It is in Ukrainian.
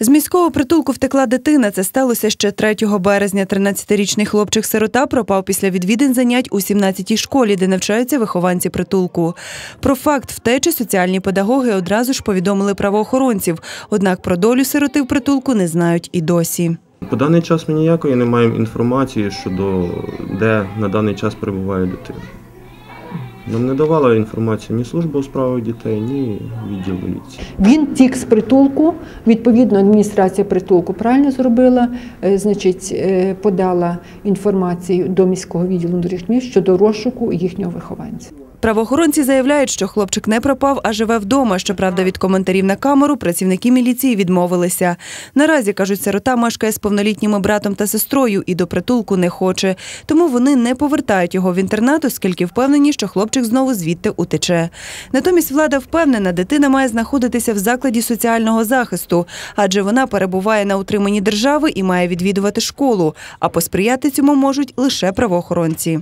З міського притулку втекла дитина. Це сталося ще 3 березня. 13-річний хлопчик-сирота пропав після відвідин занять у 17-й школі, де навчаються вихованці притулку. Про факт втечі соціальні педагоги одразу ж повідомили правоохоронців. Однак про долю сироти в притулку не знають і досі. По даний час ми ніякої не маємо інформації щодо де на даний час перебуває дитина. Нам не давала інформацію ні служба у справах дітей, ні відділ міліції. Він тік з притулку. Відповідно, адміністрація притулку правильно зробила, е, значить, е, подала інформацію до міського відділу внутрішніх щодо розшуку їхнього вихованця. Правоохоронці заявляють, що хлопчик не пропав, а живе вдома. Щоправда, від коментарів на камеру працівники міліції відмовилися. Наразі кажуть, сирота мешкає з повнолітніми братом та сестрою і до притулку не хоче. Тому вони не повертають його в інтернат, оскільки впевнені, що хлопчик знову звідти утече. Натомість влада впевнена, дитина має знаходитися в закладі соціального захисту, адже вона перебуває на утриманні держави і має відвідувати школу. А посприяти цьому можуть лише правоохоронці.